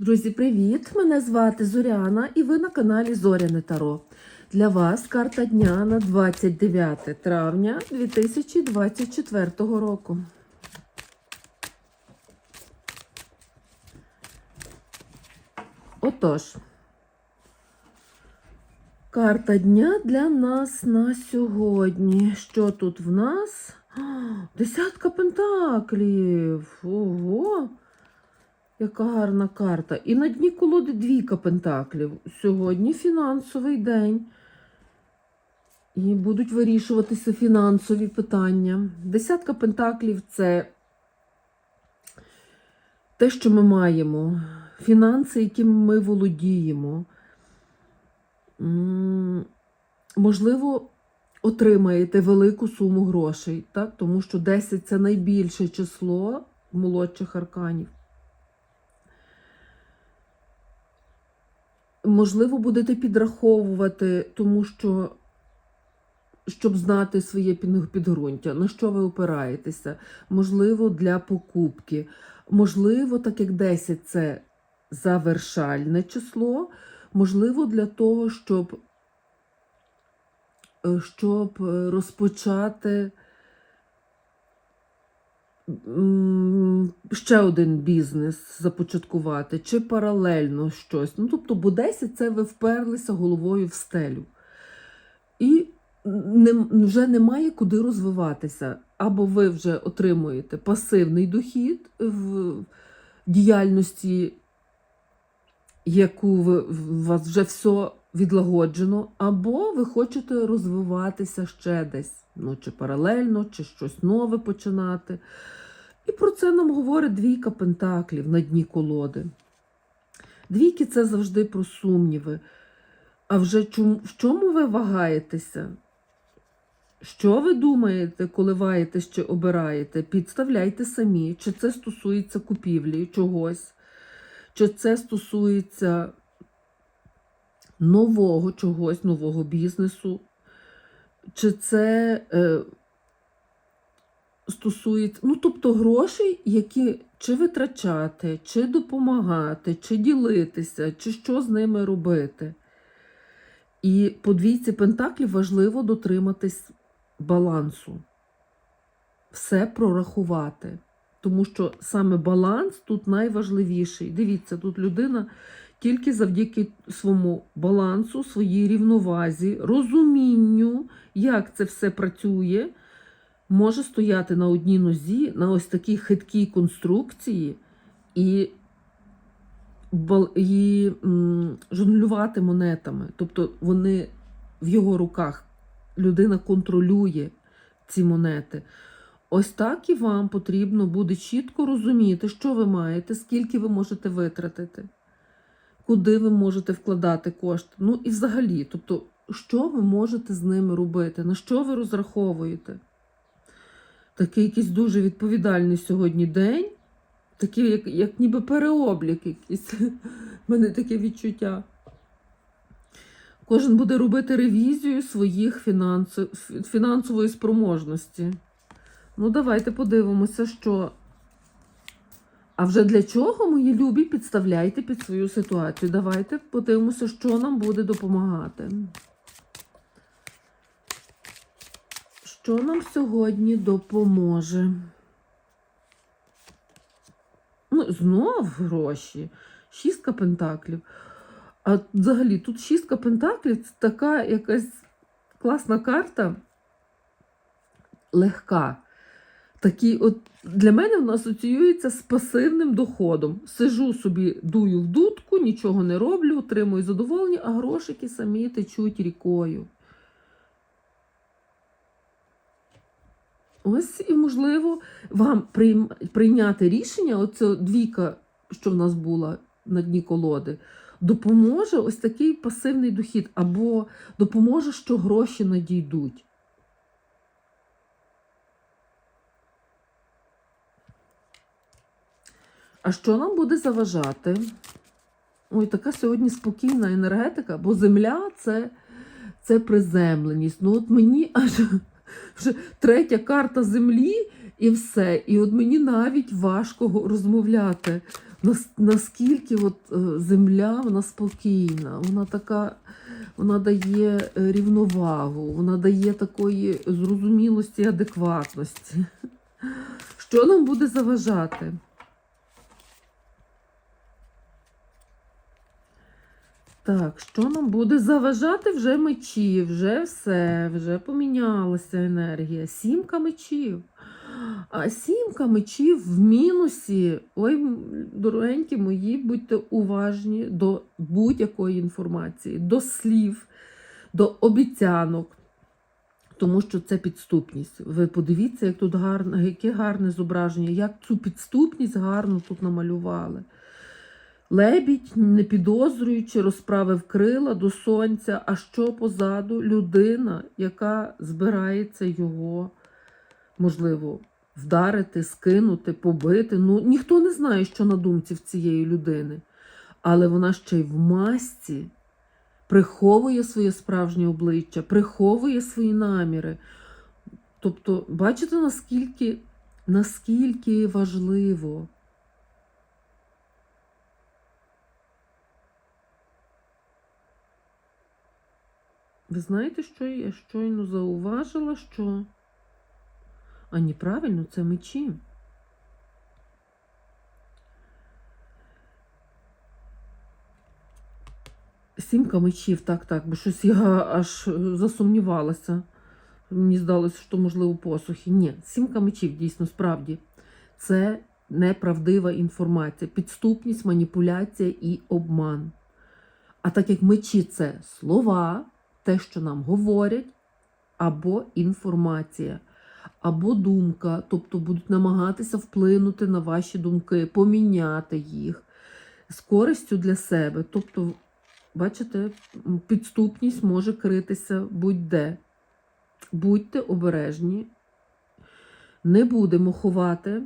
Друзі, привіт! Мене звати Зоряна і ви на каналі Зоряне Таро. Для вас карта дня на 29 травня 2024 року. Отож, карта дня для нас на сьогодні. Що тут в нас? Десятка пентаклів. Ого! Яка гарна карта. І на дні колоди двійка пентаклів. Сьогодні фінансовий день. І будуть вирішуватися фінансові питання. Десятка пентаклів це те, що ми маємо, фінанси, якими ми володіємо. Можливо, отримаєте велику суму грошей, так? тому що 10 це найбільше число молодших арканів. Можливо, будете підраховувати, тому що, щоб знати своє підґрунтя, на що ви опираєтеся, можливо, для покупки. Можливо, так як 10 це завершальне число, можливо, для того, щоб, е, щоб е, розпочати ще один бізнес започаткувати, чи паралельно щось. Ну, тобто, бо 10 це ви вперлися головою в стелю. І не, вже немає куди розвиватися. Або ви вже отримуєте пасивний дохід в діяльності, яку ви, у вас вже все відлагоджено, або ви хочете розвиватися ще десь, ну, чи паралельно, чи щось нове починати. І про це нам говорить двійка пентаклів на дні колоди. Двійки це завжди про сумніви. А вже чому, в чому ви вагаєтеся? Що ви думаєте, коливаєтесь чи обираєте? Підставляйте самі, чи це стосується купівлі чогось, чи це стосується нового чогось, нового бізнесу, чи це е, стосується, ну, тобто грошей, які чи витрачати, чи допомагати, чи ділитися, чи що з ними робити. І по двійці пентаклів важливо дотриматись балансу, все прорахувати. Тому що саме баланс тут найважливіший. Дивіться, тут людина тільки завдяки своєму балансу, своїй рівновазі, розумінню, як це все працює, може стояти на одній нозі, на ось такій хиткій конструкції і, і жонглювати монетами. Тобто вони в його руках. Людина контролює ці монети. Ось так і вам потрібно буде чітко розуміти, що ви маєте, скільки ви можете витратити, куди ви можете вкладати кошти. Ну і взагалі, тобто, що ви можете з ними робити, на що ви розраховуєте. Такий якийсь дуже відповідальний сьогодні день, такий, як, як ніби переоблік якийсь. У мене таке відчуття. Кожен буде робити ревізію своїх фінансов... фінансової спроможності. Ну, давайте подивимося, що. А вже для чого, мої любі, підставляйте під свою ситуацію. Давайте подивимося, що нам буде допомагати. Що нам сьогодні допоможе? Ну, знов гроші. Шістка пентаклів. А взагалі, тут шістка пентаклів це така якась класна карта, легка. Такі от Для мене вона асоціюється з пасивним доходом. Сижу собі, дую в дудку, нічого не роблю, отримую задоволення, а грошики самі течуть рікою. Ось і, можливо, вам прийняти рішення, оця двійка, що в нас була на дні колоди, допоможе ось такий пасивний дохід, або допоможе, що гроші надійдуть. А що нам буде заважати? Ой, така сьогодні спокійна енергетика, бо земля це, це приземленість. Ну, от мені аж вже третя карта землі і все. І от мені навіть важко розмовляти. наскільки от, е, земля вона спокійна, вона така, вона дає е, рівновагу, вона дає такої зрозумілості і адекватності. Що нам буде заважати? Так, що нам буде заважати вже мечі, вже все, вже помінялася енергія. Сімка мечів. А сімка мечів в мінусі. Ой, дорогенькі мої, будьте уважні до будь-якої інформації, до слів, до обіцянок. Тому що це підступність. Ви подивіться, як тут гарне, яке гарне зображення, як цю підступність гарно тут намалювали. Лебідь, не підозрюючи, розправив крила до сонця, а що позаду людина, яка збирається його, можливо, вдарити, скинути, побити. Ну, ніхто не знає, що на думці в цієї людини. Але вона ще й в масці приховує своє справжнє обличчя, приховує свої наміри. Тобто, бачите, наскільки, наскільки важливо. Ви знаєте, що я щойно зауважила, що. А ні, правильно, це мечі. Сімка мечів, так, так, бо щось я аж засумнівалася. Мені здалося, що можливо посухи. Ні, сімка мечів дійсно справді. Це неправдива інформація, підступність, маніпуляція і обман. А так як мечі це слова, те, що нам говорять, або інформація, або думка, тобто будуть намагатися вплинути на ваші думки, поміняти їх з користю для себе. Тобто, бачите, підступність може критися будь-де. Будьте обережні, не будемо ховати.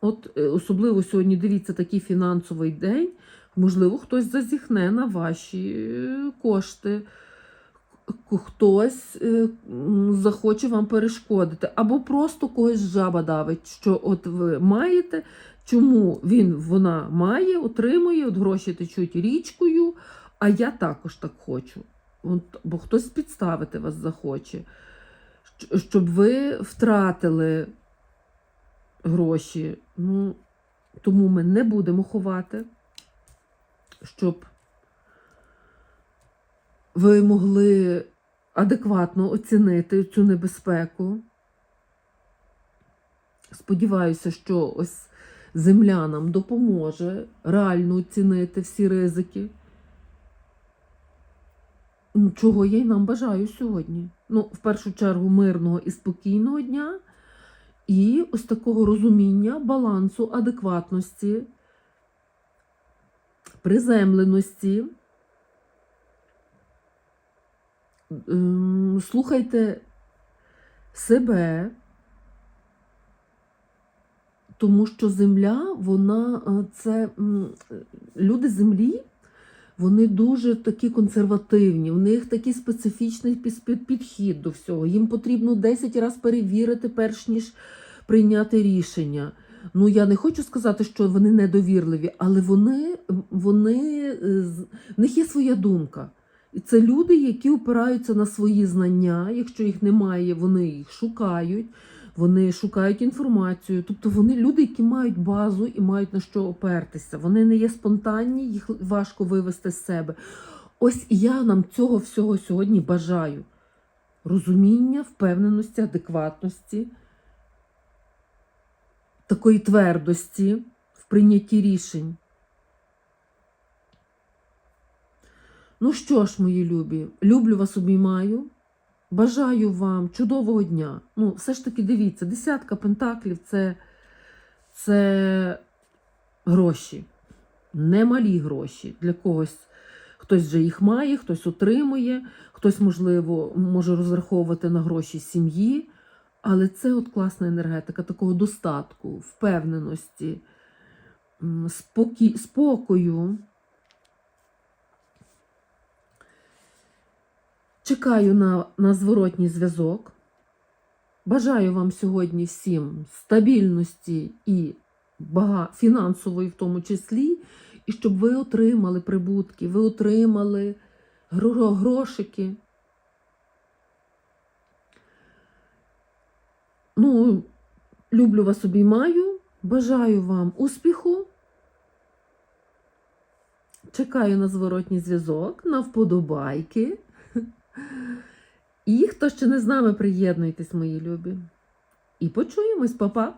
От е, особливо сьогодні дивіться такий фінансовий день. Можливо, хтось зазіхне на ваші е, кошти, хтось е, захоче вам перешкодити, або просто когось жаба давить, що от ви маєте, чому він вона має, отримує, от гроші течуть річкою, а я також так хочу. От, бо хтось підставити вас захоче, щоб ви втратили гроші. Ну, тому ми не будемо ховати, щоб ви могли адекватно оцінити цю небезпеку. Сподіваюся, що ось земля нам допоможе реально оцінити всі ризики. Ну, Чого я й нам бажаю сьогодні. Ну, в першу чергу, мирного і спокійного дня, і ось такого розуміння, балансу, адекватності, приземленості. Слухайте себе, тому що земля, вона е, це люди землі, вони дуже такі консервативні, в них такий специфічний підхід до всього. Їм потрібно 10 разів перевірити, перш ніж прийняти рішення. Ну, я не хочу сказати, що вони недовірливі, але вони, вони е, в них є своя думка. І це люди, які опираються на свої знання. Якщо їх немає, вони їх шукають, вони шукають інформацію. Тобто вони люди, які мають базу і мають на що опертися. Вони не є спонтанні, їх важко вивести з себе. Ось я нам цього всього сьогодні бажаю. Розуміння, впевненості, адекватності, такої твердості в прийнятті рішень. Ну що ж, мої любі, люблю вас обіймаю. Бажаю вам чудового дня. Ну, все ж таки дивіться, десятка пентаклів це, це гроші, немалі гроші. Для когось хтось вже їх має, хтось отримує, хтось, можливо, може розраховувати на гроші сім'ї. Але це от класна енергетика такого достатку, впевненості, м, спокі... спокою. Чекаю на, на зворотній зв'язок. Бажаю вам сьогодні всім стабільності і бага, фінансової в тому числі, і щоб ви отримали прибутки, ви отримали грошики. Ну, люблю вас обіймаю, бажаю вам успіху. Чекаю на зворотній зв'язок, на вподобайки. І хто ще не з нами, приєднуйтесь, мої любі. І почуємось, па-па!